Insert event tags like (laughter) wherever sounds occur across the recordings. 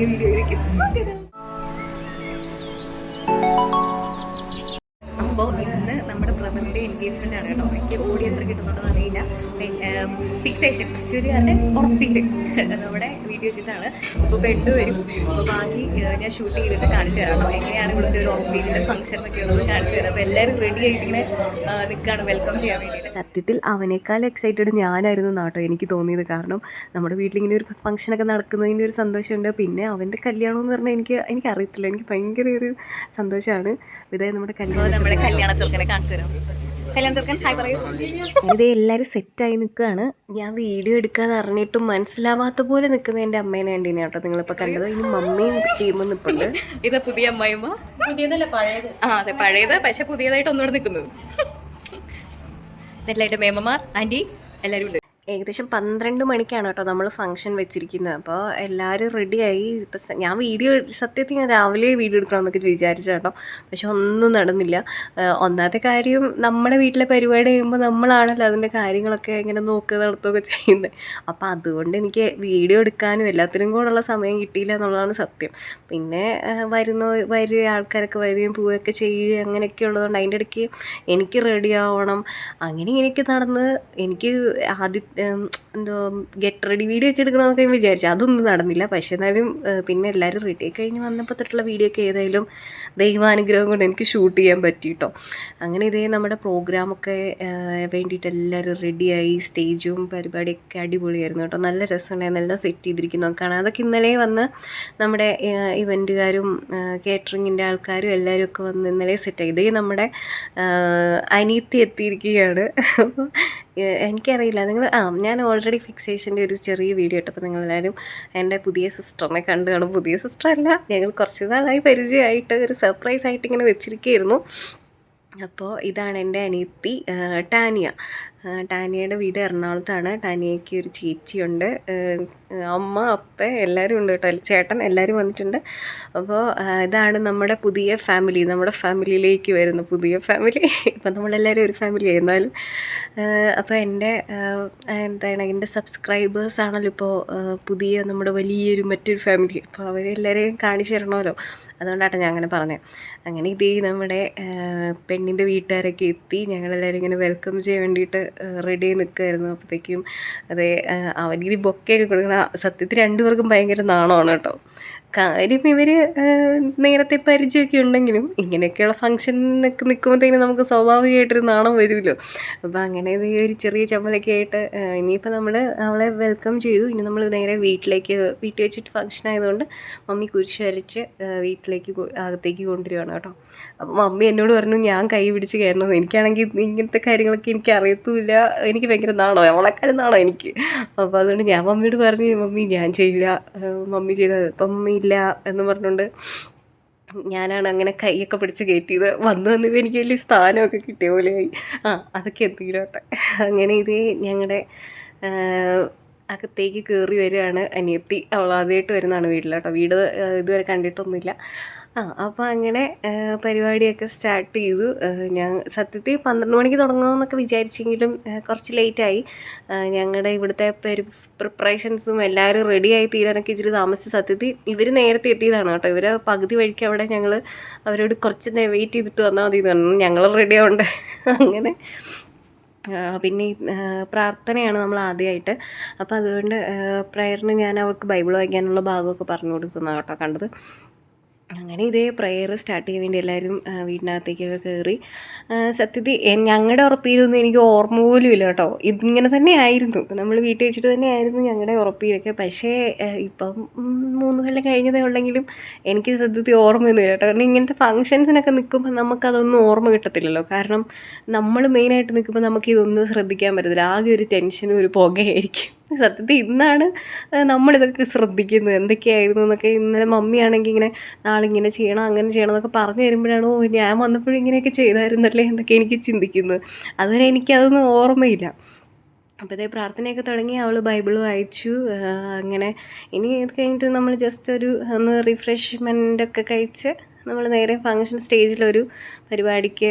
പുതിയ വീഡിയോയിലേക്ക് സ്വാഗതം അപ്പോൾ ഇന്ന് നമ്മുടെ ബ്രദറിന്റെ എൻഗേജ്മെന്റ് ആണ് കേട്ടോ. എനിക്ക് ഓടി എത്ര കിട്ടുന്നുണ്ടോ അറിയില്ല. ഫിക്സേഷൻ തൃശ്ശൂരുകാരുടെ ഉറപ്പിൽ നമ്മുടെ വീഡിയോ വെച്ചിട്ടാണ്. അപ്പോൾ ബെഡ് വരും. അപ്പോൾ ബാക്കി ഞാൻ ഷൂട്ട് ചെയ്തിട്ട് കാണിച്ചു തരാം എങ്ങനെയാണ് ഇവിടുത്തെ ഒരു ഓഫീസിന്റെ ഫംഗ്ഷൻ എന്നൊക്കെ ഉള്ളത് കാണിച്ചു തരാം. അപ്പോൾ എല്ലാവരും റെഡി ആയിട്ട് ഇങ്ങനെ നിൽക്കുകയാണ് വെൽക്കം ചെയ്യാൻ വേണ്ടിയിട്ട്. സത്യത്തിൽ അവനേക്കാൾ എക്സൈറ്റഡ് ഞാനായിരുന്നു നാട്ടോ എനിക്ക് തോന്നിയത്. കാരണം നമ്മുടെ വീട്ടിലിങ്ങനെ ഒരു ഫംഗ്ഷനൊക്കെ നടക്കുന്നതിന്റെ ഒരു സന്തോഷമുണ്ട്. പിന്നെ അവന്റെ കല്യാണം എന്ന് പറഞ്ഞാൽ എനിക്ക് എനിക്ക് അറിയത്തില്ല എനിക്ക് ഭയങ്കര ഒരു സന്തോഷമാണ്. ഇതായത് നമ്മുടെ കല്യാണം നമ്മുടെ കല്യാണ ചെറുക്കനെ കാണിച്ചു തരാം. ഇത് എല്ലാവരും സെറ്റായി നിൽക്കുകയാണ്. ഞാൻ വീഡിയോ എടുക്കാതെ അറിഞ്ഞിട്ടും മനസ്സിലാവാത്ത പോലെ നിൽക്കുന്ന എന്റെ അമ്മേനെ ആന്റീനെ കേട്ടോ നിങ്ങളിപ്പോൾ കണ്ടത്. ഇനി മമ്മിയും ടീമും നിൽപ്പുണ്ട് ഇത് പുതിയ അമ്മായിമ്മ. പുതിയതല്ല പഴയത്. ആ അതെ പഴയത്. പക്ഷെ പുതിയതായിട്ട് ഒന്നുകൂടെ നിൽക്കുന്നത് ഇതെല്ലാം മേമ്മമാർ ആന്റി എല്ലാവരും ഏകദേശം പന്ത്രണ്ട് മണിക്കാണ് കേട്ടോ നമ്മൾ ഫംഗ്ഷൻ വെച്ചിരിക്കുന്നത്. അപ്പോൾ എല്ലാവരും റെഡിയായി ഇപ്പം ഞാൻ വീഡിയോ സത്യത്തിൽ ഞാൻ രാവിലെ വീഡിയോ എടുക്കണമെന്നൊക്കെ വിചാരിച്ചു കേട്ടോ. പക്ഷെ ഒന്നും നടന്നില്ല. ഒന്നാമത്തെ കാര്യം നമ്മുടെ വീട്ടിലെ പരിപാടി ചെയ്യുമ്പോൾ നമ്മളാണല്ലോ അതിന്റെ കാര്യങ്ങളൊക്കെ ഇങ്ങനെ നോക്കുക നടത്തുകയൊക്കെ ചെയ്യുന്നത് അപ്പോൾ അതുകൊണ്ട് എനിക്ക് വീഡിയോ എടുക്കാനും എല്ലാത്തിനും കൂടെയുള്ള സമയം കിട്ടിയില്ല എന്നുള്ളതാണ് സത്യം. പിന്നെ വരുന്ന വരുക ആൾക്കാരൊക്കെ വരികയും പോവുകയൊക്കെ ചെയ്യുകയും അങ്ങനെയൊക്കെ ഉള്ളതുകൊണ്ട് അതിന്റെ ഇടയ്ക്ക് എനിക്ക് റെഡിയാവണം അങ്ങനെ ഇങ്ങനെയൊക്കെ നടന്ന് എനിക്ക് ആദ്യ എന്തോ ഗെറ്റ് റെഡി വീഡിയോ ഒക്കെ എടുക്കണമെന്നൊക്കെ ഞാൻ വിചാരിച്ചു. അതൊന്നും നടന്നില്ല. പക്ഷേ എന്നാലും പിന്നെ എല്ലാവരും റെഡി കഴിഞ്ഞ് വന്നപ്പോൾ തൊട്ടുള്ള വീഡിയോ ഒക്കെ ഏതായാലും ദൈവാനുഗ്രഹം കൊണ്ട് എനിക്ക് ഷൂട്ട് ചെയ്യാൻ പറ്റി കേട്ടോ അങ്ങനെ ഇതേ നമ്മുടെ പ്രോഗ്രാമൊക്കെ വേണ്ടിയിട്ട് എല്ലാവരും റെഡിയായി സ്റ്റേജും പരിപാടിയൊക്കെ അടിപൊളിയായിരുന്നു കേട്ടോ. നല്ല രസമുണ്ടായിരുന്നു. എല്ലാം സെറ്റ് ചെയ്തിരിക്കുന്നു. കാണാം. അതൊക്കെ ഇന്നലെ വന്ന് നമ്മുടെ ഇവന്റുകാരും കേറ്ററിങ്ങിന്റെ ആൾക്കാരും എല്ലാവരും ഒക്കെ വന്ന് ഇന്നലെ സെറ്റായി ഇതേ നമ്മുടെ അനീത്തി എത്തിയിരിക്കുകയാണ്. എനിക്കറിയില്ല. നിങ്ങൾ ആ ഞാൻ ഓൾറെഡി ഫിക്സേഷന്റെ ഒരു ചെറിയ വീഡിയോ ഇട്ടപ്പോൾ നിങ്ങളെല്ലാവരും എന്റെ പുതിയ സിസ്റ്ററിനെ കണ്ടു കാണും. പുതിയ സിസ്റ്റർ അല്ല ഞങ്ങൾ കുറച്ച് നാളായി പരിചയമായിട്ട് ഒരു സർപ്രൈസ് ആയിട്ട് ഇങ്ങനെ വെച്ചിരിക്കുകയായിരുന്നു. അപ്പോൾ ഇതാണ് എന്റെ അനിയത്തി ടാനിയ. ടാനിയയുടെ വീട് എറണാകുളത്താണ്. ടാനിയയ്ക്ക് ഒരു ചേച്ചിയുണ്ട്. അമ്മ അപ്പ എല്ലാവരും ഉണ്ട് കേട്ടോ. ചേട്ടൻ എല്ലാവരും വന്നിട്ടുണ്ട്. അപ്പോൾ ഇതാണ് നമ്മുടെ പുതിയ ഫാമിലി. നമ്മുടെ ഫാമിലിയിലേക്ക് വരുന്ന പുതിയ ഫാമിലി. ഇപ്പം നമ്മളെല്ലാവരും ഒരു ഫാമിലി ആയിരുന്നാലും അപ്പോൾ എന്റെ എന്താണ് എന്റെ സബ്സ്ക്രൈബേഴ്സ് ആണല്ലോ ഇപ്പോൾ പുതിയ നമ്മുടെ വലിയൊരു മറ്റൊരു ഫാമിലി. അപ്പോൾ അവരെല്ലാവരെയും കാണിച്ചു തരണമല്ലോ. അതുകൊണ്ടാട്ടോ ഞാൻ അങ്ങനെ പറഞ്ഞത് അങ്ങനെ ഇതേ നമ്മുടെ പെണ്ണിന്റെ വീട്ടുകാരൊക്കെ എത്തി. ഞങ്ങളെല്ലാവരും ഇങ്ങനെ വെൽക്കം ചെയ്യാൻ വേണ്ടിയിട്ട് റെഡി ആയി നിൽക്കുമായിരുന്നു അപ്പോഴത്തേക്കും അതെ അവനീ അവനിങ്ങനെ ബൊക്കെയൊക്കെ കൊടുക്കണം സത്യത്തിൽ രണ്ടുപേർക്കും ഭയങ്കര നാണമാണ് കേട്ടോ. കാര്യം ഇവർ നേരത്തെ പരിചയമൊക്കെ ഉണ്ടെങ്കിലും ഇങ്ങനെയൊക്കെയുള്ള ഫംഗ്ഷനൊക്കെ നിൽക്കുമ്പോഴത്തേനും നമുക്ക് സ്വാഭാവികമായിട്ടൊരു നാണം വരുമല്ലോ. അപ്പോൾ അങ്ങനെ ഈ ഒരു ചെറിയ ചമ്മലൊക്കെ ആയിട്ട് ഇനിയിപ്പോൾ നമ്മൾ അവളെ വെൽക്കം ചെയ്തു. ഇനി നമ്മൾ നേരെ വീട്ടിലേക്ക് വീട്ടിൽ വെച്ചിട്ട് ഫംഗ്ഷൻ ആയതുകൊണ്ട് മമ്മി കുരിശ് വരച്ച് വീട്ടിലേക്ക് അകത്തേക്ക് കൊണ്ടുവരികയാണ് കേട്ടോ. അപ്പോൾ മമ്മി എന്നോട് പറഞ്ഞു ഞാൻ കൈ പിടിച്ച് കയറണത് എനിക്കാണെങ്കിൽ ഇങ്ങനത്തെ കാര്യങ്ങളൊക്കെ എനിക്ക് അറിയത്തുമില്ല എനിക്ക് ഭയങ്കര നാണോ? അവളെക്കാളും നാണോ എനിക്ക്? അപ്പോൾ അതുകൊണ്ട് ഞാൻ മമ്മിയോട് പറഞ്ഞു മമ്മി ഞാൻ ചെയ്യില്ല. മമ്മി ചെയ്തത് അപ്പം മമ്മി ഇല്ല എന്ന് പറഞ്ഞുകൊണ്ട് ഞാനാണ് അങ്ങനെ കൈയൊക്കെ പിടിച്ച് കയറ്റിയത്. വന്ന് വന്നപ്പോൾ എനിക്ക് വലിയ സ്ഥാനമൊക്കെ കിട്ടിയ പോലെയായി. ആ അതൊക്കെ എന്തെങ്കിലും ആട്ടെ അങ്ങനെ ഇത് ഞങ്ങളുടെ അകത്തേക്ക് കയറി വരികയാണ് അനിയത്തി. അവൾ ആദ്യമായിട്ട് വരുന്നതാണ് വീട്ടിൽ കേട്ടോ. വീട് ഇതുവരെ കണ്ടിട്ടൊന്നുമില്ല. ആ അപ്പോൾ അങ്ങനെ പരിപാടിയൊക്കെ സ്റ്റാർട്ട് ചെയ്തു. ഞാൻ സത്യത്തിൽ പന്ത്രണ്ട് മണിക്ക് തുടങ്ങുമെന്നൊക്കെ വിചാരിച്ചെങ്കിലും കുറച്ച് ലേറ്റായി ഞങ്ങളുടെ ഇവിടുത്തെ പെരു പ്രിപ്പറേഷൻസും എല്ലാവരും റെഡിയായി തീരാനൊക്കെ ഇച്ചിരി താമസിച്ച് സത്യത്തിൽ ഇവർ നേരത്തെ എത്തിയതാണ് കേട്ടോ. ഇവർ പകുതി വഴിക്ക് അവിടെ ഞങ്ങൾ അവരോട് കുറച്ച് വെയിറ്റ് ചെയ്തിട്ട് വന്നാൽ മതി എന്ന് പറഞ്ഞു. ഞങ്ങൾ റെഡി ആവണ്ടേ? അങ്ങനെ. പിന്നെ പ്രാർത്ഥനയാണ് നമ്മൾ ആദ്യമായിട്ട് അപ്പോൾ അതുകൊണ്ട് പ്രയറിന് ഞാൻ അവൾക്ക് ബൈബിൾ വായിക്കാനുള്ള ഭാഗമൊക്കെ പറഞ്ഞു കൊടുക്കുന്നതാണ് കേട്ടോ കണ്ടത്. അങ്ങനെ ഇതേ പ്രെയർ സ്റ്റാർട്ട് ചെയ്യാൻ വേണ്ടി എല്ലാവരും വീടിനകത്തേക്കൊക്കെ കയറി സത്യത്തിൽ ഞങ്ങളുടെ ഉറപ്പിയിലൊന്നും എനിക്ക് ഓർമ്മ പോലും ഇല്ല കേട്ടോ. ഇതിങ്ങനെ തന്നെ ആയിരുന്നു. നമ്മൾ വീട്ടിൽ വെച്ചിട്ട് തന്നെ ആയിരുന്നു ഞങ്ങളുടെ ഉറപ്പിയിലൊക്കെ. പക്ഷേ ഇപ്പം മൂന്ന് കൊല്ലം കഴിഞ്ഞതേ ഉള്ളെങ്കിലും എനിക്ക് സത്യത്തിൽ ഓർമ്മയൊന്നുമില്ല കേട്ടോ. കാരണം ഇങ്ങനത്തെ ഫങ്ഷൻസിനൊക്കെ നിൽക്കുമ്പോൾ നമുക്കതൊന്നും ഓർമ്മ കിട്ടത്തില്ലല്ലോ. കാരണം നമ്മൾ മെയിനായിട്ട് നിൽക്കുമ്പോൾ നമുക്കിതൊന്നും ശ്രദ്ധിക്കാൻ പറ്റത്തില്ല. ആകെ ഒരു ടെൻഷനും ഒരു പുകയായിരിക്കും. സത്യത്തിൽ ഇന്നാണ് നമ്മളിതൊക്കെ ശ്രദ്ധിക്കുന്നത്. എന്തൊക്കെയായിരുന്നു എന്നൊക്കെ ഇന്നലെ മമ്മിയാണെങ്കിൽ ഇങ്ങനെ നാളെ ഇങ്ങനെ ചെയ്യണം അങ്ങനെ ചെയ്യണം എന്നൊക്കെ പറഞ്ഞു തരുമ്പോഴാണ് ഓ ഞാൻ വന്നപ്പോഴും ഇങ്ങനെയൊക്കെ ചെയ്തായിരുന്നല്ലേ എന്നൊക്കെ എനിക്ക് ചിന്തിക്കുന്നത്. അതുവരെ എനിക്കതൊന്നും ഓർമ്മയില്ല. അപ്പോൾ ഇതേ പ്രാർത്ഥനയൊക്കെ തുടങ്ങി അവൾ ബൈബിൾ വായിച്ചു. അങ്ങനെ ഇനി ഇത് കഴിഞ്ഞിട്ട് നമ്മൾ ജസ്റ്റ് ഒരു ഒന്ന് റിഫ്രഷ്മെന്റ് ഒക്കെ കഴിച്ച് നമ്മൾ നേരെ ഫങ്ഷൻ സ്റ്റേജിലൊരു പരിപാടിക്ക്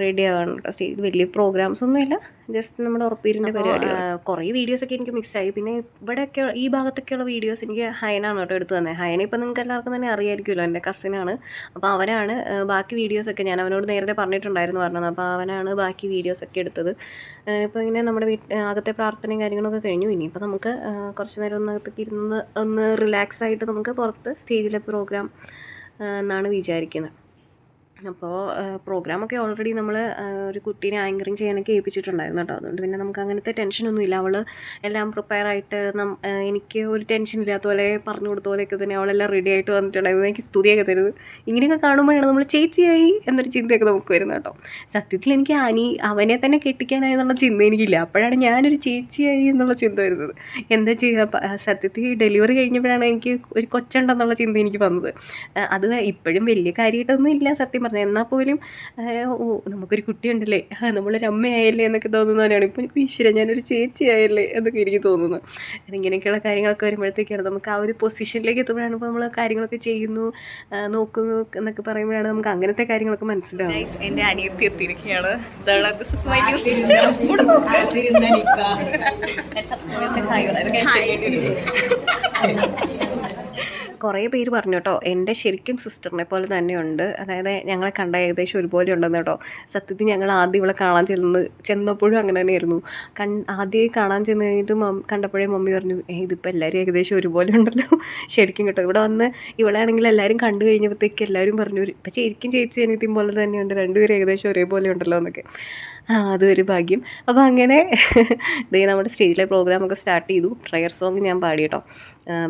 റെഡി ആവണം കേട്ടോ സ്റ്റേജിൽ വലിയ പ്രോഗ്രാംസ് ഒന്നുമില്ല. ജസ്റ്റ് നമ്മുടെ ഉറപ്പീരിന്റെ പരിപാടി കുറേ വീഡിയോസൊക്കെ എനിക്ക് മിക്സായി പിന്നെ ഇവിടെയൊക്കെ ഈ ഭാഗത്തൊക്കെയുള്ള വീഡിയോസ് എനിക്ക് ഹയനാണ് കേട്ടോ എടുത്തു തന്നെ. ഹയന ഇപ്പം നിങ്ങൾക്ക് എല്ലാവർക്കും തന്നെ അറിയായിരിക്കുമല്ലോ എന്റെ കസിനാണ് അപ്പോൾ അവനാണ് ബാക്കി വീഡിയോസൊക്കെ ഞാൻ അവനോട് നേരത്തെ പറഞ്ഞിട്ടുണ്ടായിരുന്നു പറഞ്ഞത്. അപ്പോൾ അവനാണ് ബാക്കി വീഡിയോസൊക്കെ എടുത്തത്. ഇപ്പോൾ ഇങ്ങനെ നമ്മുടെ വീട്ടിൽ അകത്തെ പ്രാർത്ഥനയും കാര്യങ്ങളൊക്കെ കഴിഞ്ഞു. ഇനിയിപ്പോൾ നമുക്ക് കുറച്ച് നേരം ഒന്നകത്തേക്ക് ഇരുന്ന് ഒന്ന് റിലാക്സ് ആയിട്ട് നമുക്ക് പുറത്ത് സ്റ്റേജിലെ പ്രോഗ്രാം എന്നാണ് വിചാരിക്കുന്നത്. അപ്പോൾ പ്രോഗ്രാമൊക്കെ ഓൾറെഡി നമ്മൾ ഒരു കുട്ടീനെ ആങ്കറിങ് ചെയ്യാനൊക്കെ ഏൽപ്പിച്ചിട്ടുണ്ടായിരുന്നു കേട്ടോ. അതുകൊണ്ട് പിന്നെ നമുക്ക് അങ്ങനത്തെ ടെൻഷനൊന്നും ഇല്ല. അവൾ എല്ലാം പ്രിപ്പയർ ആയിട്ട് നം എനിക്ക് ഒരു ടെൻഷൻ ഇല്ലാത്ത പോലെ പറഞ്ഞു കൊടുത്ത പോലെയൊക്കെ തന്നെ അവളെല്ലാം റെഡി ആയിട്ട് വന്നിട്ടുണ്ടായിരുന്നു. എനിക്ക് സ്തുതിയൊക്കെ തരുന്നത് ഇങ്ങനെയൊക്കെ കാണുമ്പോഴാണ് നമ്മൾ ചേച്ചിയായി എന്നൊരു ചിന്തയൊക്കെ നമുക്ക് വരുന്നത് കേട്ടോ. സത്യത്തിൽ എനിക്ക് അനി അവനെ തന്നെ കെട്ടിക്കാനായി എന്നുള്ള ചിന്ത എനിക്കില്ല. അപ്പോഴാണ് ഞാനൊരു ചേച്ചിയായി എന്നുള്ള ചിന്ത വരുന്നത്. എന്താ ചെയ്യുക സത്യത്തിൽ ഡെലിവറി കഴിഞ്ഞപ്പോഴാണ് എനിക്ക് ഒരു കൊച്ചുണ്ടെന്നുള്ള ചിന്ത എനിക്ക് വന്നത്. അത് ഇപ്പോഴും വലിയ കാര്യമായിട്ടൊന്നും ഇല്ല സത്യം പറഞ്ഞാൽ എന്നാൽ പോലും ഓ നമുക്കൊരു കുട്ടിയുണ്ടല്ലേ നമ്മളൊരു അമ്മയായല്ലേ എന്നൊക്കെ തോന്നുന്നവരാണ് ഇപ്പം എനിക്ക് ഈശ്വര ഞാനൊരു ചേച്ചിയായല്ലേ എന്നൊക്കെ എനിക്ക് തോന്നുന്നു. ഇങ്ങനെയൊക്കെയുള്ള കാര്യങ്ങളൊക്കെ വരുമ്പോഴത്തേക്കാണ് നമുക്ക് ആ ഒരു പൊസിഷനിലേക്ക് എത്തുമ്പോഴാണ് ഇപ്പോൾ നമ്മൾ കാര്യങ്ങളൊക്കെ ചെയ്യുന്നു നോക്കുന്നു എന്നൊക്കെ പറയുമ്പോഴാണ് നമുക്ക് അങ്ങനത്തെ കാര്യങ്ങളൊക്കെ മനസ്സിലാവും എന്റെ അനിയത്തി എത്തിയിരിക്കുകയാണ്. ഇതാണ് (laughs) കുറേ പേര് പറഞ്ഞു കേട്ടോ എന്റെ ശരിക്കും സിസ്റ്ററിനെ പോലെ തന്നെയുണ്ട് അതായത് ഞങ്ങളെ കണ്ട ഏകദേശം ഒരുപോലെ ഉണ്ടെന്ന് കേട്ടോ. സത്യത്തിൽ ഞങ്ങൾ ആദ്യം ഇവിടെ കാണാൻ ചെല്ലുന്നത് ചെന്നപ്പോഴും അങ്ങനെ തന്നെയായിരുന്നു. കൺ ആദ്യമേ കാണാൻ ചെന്ന് കഴിഞ്ഞിട്ട് കണ്ടപ്പോഴേ മമ്മി പറഞ്ഞു ഇതിപ്പോൾ എല്ലാവരും ഏകദേശം ഒരുപോലെ ഉണ്ടല്ലോ. ശരിക്കും കേട്ടോ. ഇവിടെ വന്ന് ഇവളാണെങ്കിൽ എല്ലാവരും കണ്ടു കഴിഞ്ഞപ്പോഴത്തേക്ക് എല്ലാവരും പറഞ്ഞു ഇപ്പം ശരിക്കും ചേച്ചി അനിയത്തിയും പോലെ തന്നെയുണ്ട് രണ്ടുപേരും ഏകദേശം ഒരേപോലെ ഉണ്ടല്ലോ എന്നൊക്കെ. അതൊരു ഭാഗ്യം. അപ്പോൾ അങ്ങനെ (laughs) ദേ നമ്മുടെ സ്റ്റേജിലെ പ്രോഗ്രാമൊക്കെ സ്റ്റാർട്ട് ചെയ്തു. പ്രയർ സോങ് ഞാൻ പാടി കേട്ടോ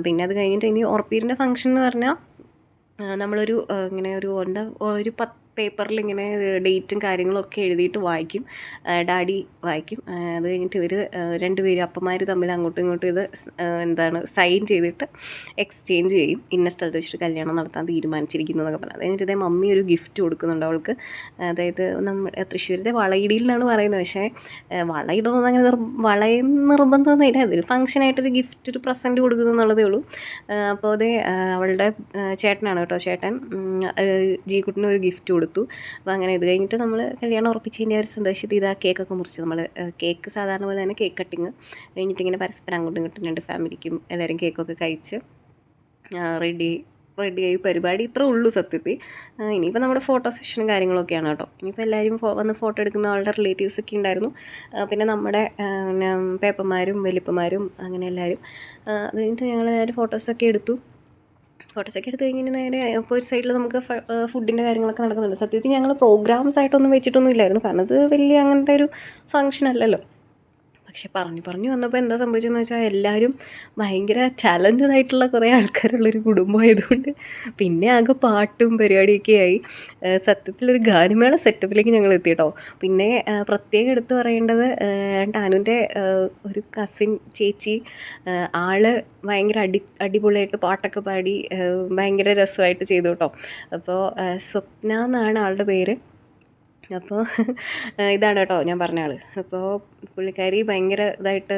പിന്നെ അത് കഴിഞ്ഞിട്ട് ഇനി ഉറപ്പീരിന്റെ ഫംഗ്ഷൻ എന്ന് പറഞ്ഞാൽ നമ്മളൊരു ഇങ്ങനെ ഒരു എന്താ ഒരു പത്ത് പേപ്പറിൽ ഇങ്ങനെ ഡേറ്റും കാര്യങ്ങളൊക്കെ എഴുതിയിട്ട് വായിക്കും. ഡാഡി വായിക്കും. അത് കഴിഞ്ഞിട്ട് ഇവർ രണ്ടുപേരും അപ്പന്മാർ തമ്മിൽ അങ്ങോട്ടും ഇങ്ങോട്ടും ഇത് എന്താണ് സൈൻ ചെയ്തിട്ട് എക്സ്ചേഞ്ച് ചെയ്യും. ഇന്ന സ്ഥലത്ത് വെച്ചിട്ട് കല്യാണം നടത്താൻ തീരുമാനിച്ചിരിക്കുന്നു എന്നൊക്കെ പറഞ്ഞു. അത് കഴിഞ്ഞിട്ട് ഇതേ മമ്മി ഒരു ഗിഫ്റ്റ് കൊടുക്കുന്നുണ്ട് അവൾക്ക്. അതായത് നമ്മുടെ തൃശ്ശൂരിന്റെ വളയിടിയിൽ എന്നാണ് പറയുന്നത്. പക്ഷേ വളയിടുന്നത് അങ്ങനെ നിർ നിർബന്ധമൊന്നും നിർബന്ധമൊന്നുമില്ല അതൊരു ഫംഗ്ഷനായിട്ടൊരു ഗിഫ്റ്റ് ഒരു പ്രസന്റ് കൊടുക്കുന്നു എന്നുള്ളതേ ഉള്ളൂ. അപ്പോൾ അതേ അവളുടെ ചേട്ടനാണ് കേട്ടോ ചേട്ടൻ. ജീക്കുട്ടിന് ഒരു ഗിഫ്റ്റ് കൊടുത്തു. അപ്പോൾ അങ്ങനെ ഇത് കഴിഞ്ഞിട്ട് നമ്മൾ കല്യാണം ഉറപ്പിച്ചതിന്റെ ഒരു സന്തോഷത്തിൽ ഇതാ കേക്കൊക്കെ മുറിച്ച് നമ്മൾ കേക്ക് സാധാരണ പോലെ തന്നെ കേക്ക് കട്ടിങ് കഴിഞ്ഞിട്ട് ഇങ്ങനെ പരസ്പരം അങ്ങോട്ടും ഇങ്ങോട്ടും ഫാമിലിക്കും എല്ലാവരും കേക്കൊക്കെ കഴിച്ച് റെഡി റെഡിയായി പരിപാടി ഇത്ര ഉള്ളൂ സത്യത്തിൽ. ഇനിയിപ്പോൾ നമ്മുടെ ഫോട്ടോ സെഷനും കാര്യങ്ങളൊക്കെയാണ് കേട്ടോ. ഇനിയിപ്പോൾ എല്ലാവരും വന്ന് ഫോട്ടോ എടുക്കുന്ന ആളുടെ റിലേറ്റീവ്സ് ഒക്കെ ഉണ്ടായിരുന്നു. പിന്നെ നമ്മുടെ പേപ്പന്മാരും വലിപ്പന്മാരും അങ്ങനെ എല്ലാവരും അത് കഴിഞ്ഞിട്ട് ഞങ്ങൾ എല്ലാവരും ഫോട്ടോസൊക്കെ എടുത്തു. ഫോട്ടോസൊക്കെ എടുത്ത് കഴിഞ്ഞിട്ട് നേരെ ഇപ്പോൾ ഒരു സൈഡിൽ നമുക്ക് ഫുഡിന്റെ കാര്യങ്ങളൊക്കെ നടക്കുന്നുണ്ട്. സത്യത്തിൽ ഞങ്ങൾ പ്രോഗ്രാംസ് ആയിട്ടൊന്നും വെച്ചിട്ടൊന്നും ഇല്ലായിരുന്നു. കാരണം അത് വലിയ അങ്ങനത്തെ ഒരു ഫങ്ഷൻ അല്ലല്ലോ. പക്ഷെ പറഞ്ഞു പറഞ്ഞു വന്നപ്പോൾ എന്താ സംഭവിച്ചതെന്ന് വെച്ചാൽ എല്ലാവരും ഭയങ്കര ചലഞ്ചഡ് ആയിട്ടുള്ള കുറേ ആൾക്കാരുള്ളൊരു കുടുംബമായതുകൊണ്ട് പിന്നെ ആകെ പാട്ടും പരിപാടിയൊക്കെ ആയി. സത്യത്തിലൊരു ഗാനമേള സെറ്റപ്പിലേക്ക് ഞങ്ങൾ എത്തി കേട്ടോ. പിന്നെ പ്രത്യേകം എടുത്ത് പറയേണ്ടത് ടാനുന്റെ ഒരു കസിൻ ചേച്ചി ആൾ ഭയങ്കര അടി അടിപൊളിയായിട്ട് പാട്ടൊക്കെ പാടി ഭയങ്കര രസമായിട്ട് ചെയ്തു കേട്ടോ. അപ്പോൾ സ്വപ്ന എന്നാണ് ആളുടെ പേര്. അപ്പോൾ (laughs) ഇതാണ് കേട്ടോ ഞാൻ പറഞ്ഞ ആൾ. അപ്പോൾ പുള്ളിക്കാരി ഭയങ്കര ഇതായിട്ട്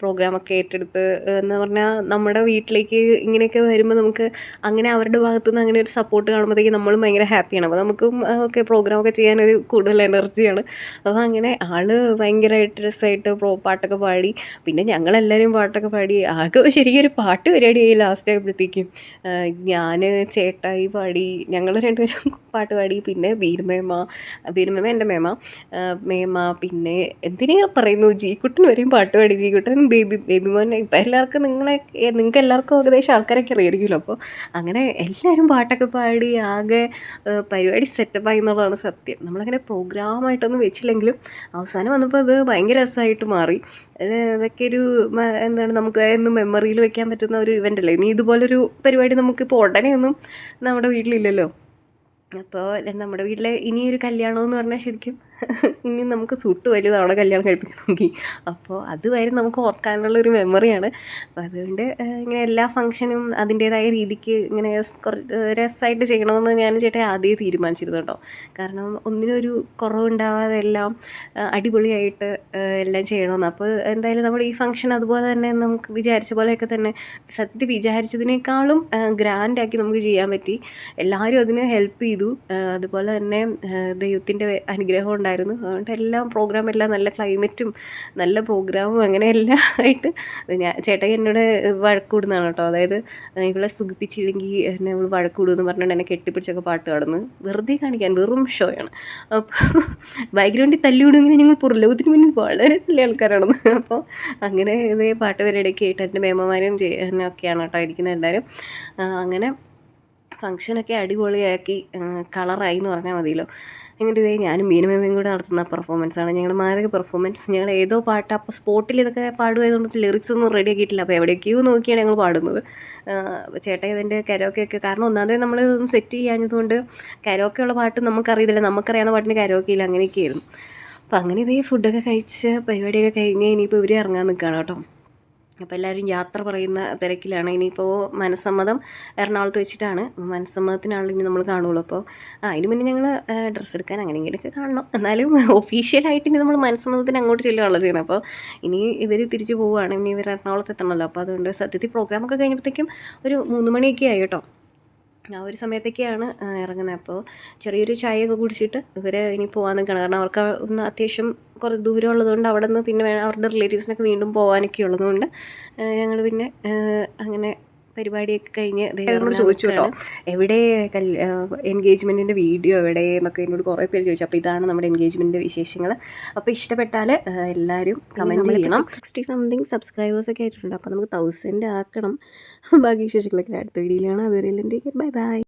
പ്രോഗ്രാമൊക്കെ ഏറ്റെടുത്ത് എന്ന് പറഞ്ഞാൽ നമ്മുടെ വീട്ടിലേക്ക് ഇങ്ങനെയൊക്കെ വരുമ്പോൾ നമുക്ക് അങ്ങനെ അവരുടെ ഭാഗത്തു നിന്ന് അങ്ങനെ ഒരു സപ്പോർട്ട് കാണുമ്പോഴത്തേക്ക് നമ്മളും ഭയങ്കര ഹാപ്പിയാണ് അപ്പോൾ നമുക്കും ഒക്കെ പ്രോഗ്രാമൊക്കെ ചെയ്യാനൊരു കൂടുതൽ എനർജിയാണ് അപ്പോൾ അങ്ങനെ ആൾ ഭയങ്കരമായിട്ട് രസമായിട്ട് പ്രോ പാട്ടൊക്കെ പാടി. പിന്നെ ഞങ്ങളെല്ലാവരും പാട്ടൊക്കെ പാടി. ആകെ ശരിക്കും ഒരു പാട്ട് പരിപാടിയായി ലാസ്റ്റ് ആയപ്പോഴത്തേക്കും. ഞാൻ ചേട്ടായി പാടി. ഞങ്ങൾ രണ്ടുപേരും പാട്ട് പാടി. പിന്നെ ബീർമേമ മേമ എന്റെ മേമ മേമ പിന്നെ എന്തിനാ പറയുന്നു? ജീക്കുട്ടൻ വരെയും പാട്ട് പാടി. ജീക്കുട്ടൻ ബേബി ബേബി മോൻ ഇപ്പം എല്ലാവർക്കും നിങ്ങളെ നിങ്ങൾക്ക് എല്ലാവർക്കും ഏകദേശം ആൾക്കാരൊക്കെ അറിയായിരിക്കുമല്ലോ. അപ്പോൾ അങ്ങനെ എല്ലാവരും പാട്ടൊക്കെ പാടി ആകെ പരിപാടി സെറ്റപ്പായി എന്നുള്ളതാണ് സത്യം. നമ്മളങ്ങനെ പ്രോഗ്രാമായിട്ടൊന്നും വെച്ചില്ലെങ്കിലും അവസാനം വന്നപ്പോൾ അത് ഭയങ്കര രസമായിട്ട് മാറി. അത് അതൊക്കെ ഒരു എന്താണ് നമുക്ക് എന്നും മെമ്മറിയിൽ വെക്കാൻ പറ്റുന്ന ഒരു ഇവന്റ് അല്ലേ? ഇനി ഇതുപോലൊരു പരിപാടി നമുക്കിപ്പോൾ ഉടനെ ഒന്നും നമ്മുടെ വീട്ടിലില്ലല്ലോ. അപ്പോൾ നമ്മുടെ വീട്ടിലെ ഇനിയൊരു കല്യാണം എന്ന് പറഞ്ഞാൽ ശരിക്കും ഇനി നമുക്ക് സുട്ട് അവളെ കല്യാണം കഴിപ്പിക്കണമെങ്കിൽ. അപ്പോൾ അതുവരെ നമുക്ക് ഓർക്കാനുള്ള ഒരു മെമ്മറിയാണ്. അപ്പോൾ അതുകൊണ്ട് ഇങ്ങനെ എല്ലാ ഫംഗ്ഷനും അതിന്റേതായ രീതിക്ക് ഇങ്ങനെ രസമായിട്ട് ചെയ്യണമെന്ന് ഞാൻ ചേട്ടാ ആദ്യമേ തീരുമാനിച്ചിരുന്നു കേട്ടോ. കാരണം ഒന്നിനൊരു കുറവുണ്ടാവാതെ എല്ലാം അടിപൊളിയായിട്ട് എല്ലാം ചെയ്യണമെന്ന്. അപ്പോൾ എന്തായാലും നമ്മൾ ഈ ഫംഗ്ഷൻ അതുപോലെ തന്നെ നമുക്ക് വിചാരിച്ച പോലെയൊക്കെ തന്നെ സത്യം വിചാരിച്ചതിനേക്കാളും ഗ്രാൻഡാക്കി നമുക്ക് ചെയ്യാൻ പറ്റി. എല്ലാവരും അതിന് ഹെൽപ്പ് ചെയ്തു. അതുപോലെ തന്നെ ദൈവത്തിന്റെ അനുഗ്രഹം ഉണ്ടായിരുന്നു. അതുകൊണ്ട് എല്ലാം പ്രോഗ്രാം എല്ലാം നല്ല ക്ലൈമറ്റും നല്ല പ്രോഗ്രാമും അങ്ങനെ എല്ലാം ആയിട്ട് ഞാൻ ചേട്ടൻ എന്നോട് വഴക്കൂടുന്നതാണ് കേട്ടോ. അതായത് ഇവളെ സുഖിപ്പിച്ചില്ലെങ്കിൽ എന്നെ ഇവൾ വഴക്കൂടുമെന്ന് പറഞ്ഞുകൊണ്ട് എന്നെ കെട്ടിപ്പിടിച്ചൊക്കെ പാട്ട് കാണുന്നു വെറുതെ കാണിക്കാൻ വെറും ഷോയാണ് അപ്പോൾ ബാക്ക്ഗ്രൗണ്ടിൽ ഇങ്ങനെ ഞങ്ങൾ പുറലോകത്തിന് മുന്നിൽ വളരെ നല്ല ആൾക്കാരാണെന്ന്. അപ്പോൾ അങ്ങനെ ഇതേ പാട്ട് പരിപാടിയൊക്കെ ആയിട്ട് എന്റെ മേമ്മമാരും ഒക്കെയാണ് കേട്ടോ ഇരിക്കുന്നത് എല്ലാവരും. അങ്ങനെ ഫങ്ഷനൊക്കെ അടിപൊളിയാക്കി കളറായി എന്ന് പറഞ്ഞാൽ മതിയല്ലോ. എന്നിട്ട് ഇതേ ഞാനും മീനുമേമയും കൂടെ നടത്തുന്ന പെർഫോമൻസ് ആണ്. ഞങ്ങൾ മാരക പെർഫോമൻസ് ഞങ്ങൾ ഏതോ പാട്ട് അപ്പോൾ സ്പോട്ടിൽ ഇതൊക്കെ പാടുമായതുകൊണ്ട് ലിറിക്സ് ഒന്നും റെഡി ആക്കിയിട്ടില്ല. അപ്പോൾ എവിടേക്കോ നോക്കിയാണ് ഞങ്ങൾ പാടുന്നത്. ചേട്ടൻ ചേട്ടാ ഇതിന്റെ കരോക്കെയൊക്കെ കാരണം ഒന്നാമതേ നമ്മൾ ഇതൊന്നും സെറ്റ് ചെയ്യാഞ്ഞതുകൊണ്ട് കരോക്കെ ഉള്ള പാട്ട് നമുക്കറിയത്തില്ല. നമുക്കറിയാവുന്ന പാട്ടിന് കരോക്കെയില്ല അങ്ങനെയൊക്കെയായിരുന്നു. അപ്പോൾ അങ്ങനെ ഇതേ ഫുഡൊക്കെ കഴിച്ച് പരിപാടിയൊക്കെ കഴിഞ്ഞ് ഇനിയിപ്പോൾ ഇവർ ഇറങ്ങാൻ നിൽക്കുകയാണ് കേട്ടോ. അപ്പോൾ എല്ലാവരും യാത്ര പറയുന്ന തിരക്കിലാണ്. ഇനിയിപ്പോൾ മനസ്സമ്മതം എറണാകുളത്ത് വെച്ചിട്ടാണ്. മനസ്സമ്മതത്തിനാണല്ലോ ഇനി നമ്മൾ കാണുള്ളൂ. അപ്പോൾ ആ അതിന് മുന്നേ ഞങ്ങൾ ഡ്രസ്സ് എടുക്കാൻ അങ്ങനെയെങ്കിലൊക്കെ കാണണം. എന്നാലും ഒഫീഷ്യലായിട്ട് ഇനി നമ്മൾ മനസ്സമ്മതത്തിന് അങ്ങോട്ട് ചെല്ലുകയാണല്ലോ ചെയ്യുന്നത്. അപ്പോൾ ഇനി ഇവർ തിരിച്ചു പോവുകയാണ്. ഇനി ഇവർ എറണാകുളത്ത് എത്തണമല്ലോ. അപ്പോൾ അതുകൊണ്ട് സത്യത്തിൽ പ്രോഗ്രാമൊക്കെ കഴിഞ്ഞപ്പോഴത്തേക്കും ഒരു മൂന്ന് മണിയൊക്കെ ആയി കേട്ടോ. ആ ഒരു സമയത്തൊക്കെയാണ് ഇറങ്ങുന്നത്. അപ്പോൾ ചെറിയൊരു ചായയൊക്കെ കുടിച്ചിട്ട് ഇവർ ഇനി പോകാൻ നിൽക്കണം കാരണം അവർക്ക് ഒന്ന് അത്യാവശ്യം കുറേ ദൂരം ഉള്ളതുകൊണ്ട് അവിടെ നിന്ന് പിന്നെ അവരുടെ റിലേറ്റീവ്സിനൊക്കെ വീണ്ടും പോകാനൊക്കെ ഉള്ളതുകൊണ്ട് ഞങ്ങൾ പിന്നെ അങ്ങനെ പരിപാടിയൊക്കെ കഴിഞ്ഞ് എന്നോട് ചോദിച്ചു കേട്ടോ. എവിടെ എൻഗേജ്മെന്റിന്റെ വീഡിയോ എവിടെ എന്നൊക്കെ എന്നോട് കുറേ പേര് ചോദിച്ചു. അപ്പോൾ ഇതാണ് നമ്മുടെ എൻഗേജ്മെന്റിന്റെ വിശേഷങ്ങൾ അപ്പോൾ ഇഷ്ടപ്പെട്ടാൽ എല്ലാവരും കമന്റ് ചെയ്യണം. സിക്സ്റ്റി സംതിങ് സബ്സ്ക്രൈബേഴ്സ് ഒക്കെ ആയിട്ടുണ്ട്. അപ്പോൾ നമുക്ക് തൗസൻഡ് ആക്കണം. ബാക്കി വിശേഷങ്ങളൊക്കെ അടുത്ത വീഡിയോയിലാണ്. അതുവരെ ബൈ ബൈ